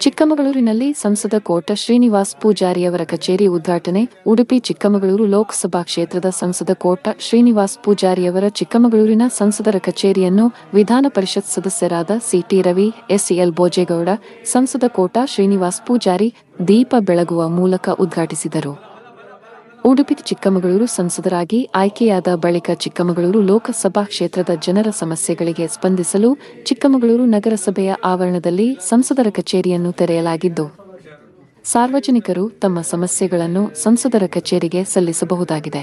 ಚಿಕ್ಕಮಗಳೂರಿನಲ್ಲಿ ಸಂಸದ ಕೋಟ ಶ್ರೀನಿವಾಸ್ ಪೂಜಾರಿಯವರ ಕಚೇರಿ ಉದ್ಘಾಟನೆ, ಉಡುಪಿ ಚಿಕ್ಕಮಗಳೂರು ಲೋಕಸಭಾ ಕ್ಷೇತ್ರದ ಸಂಸದ ಕೋಟ ಶ್ರೀನಿವಾಸ್ ಪೂಜಾರಿಯವರ ಚಿಕ್ಕಮಗಳೂರಿನ ಸಂಸದರ ಕಚೇರಿಯನ್ನು ವಿಧಾನ ಪರಿಷತ್ ಸದಸ್ಯರಾದ ಸಿಟಿ ರವಿ ಎಸ್ಸಿಎಲ್ ಭೋಜೇಗೌಡ, ಸಂಸದ ಕೋಟ ಶ್ರೀನಿವಾಸ್ ಪೂಜಾರಿ ದೀಪ ಬೆಳಗುವ ಮೂಲಕ ಉದ್ಘಾಟಿಸಿದರು. ಉಡುಪಿ ಚಿಕ್ಕಮಗಳೂರು ಸಂಸದರಾಗಿ ಆಯ್ಕೆಯಾದ ಬಳಿಕ ಚಿಕ್ಕಮಗಳೂರು ಲೋಕಸಭಾ ಕ್ಷೇತ್ರದ ಜನರ ಸಮಸ್ಯೆಗಳಿಗೆ ಸ್ಪಂದಿಸಲು ಚಿಕ್ಕಮಗಳೂರು ನಗರಸಭೆಯ ಆವರಣದಲ್ಲಿ ಸಂಸದರ ಕಚೇರಿಯನ್ನು ತೆರೆಯಲಾಗಿದ್ದು, ಸಾರ್ವಜನಿಕರು ತಮ್ಮ ಸಮಸ್ಯೆಗಳನ್ನು ಸಂಸದರ ಕಚೇರಿಗೆ ಸಲ್ಲಿಸಬಹುದಾಗಿದೆ.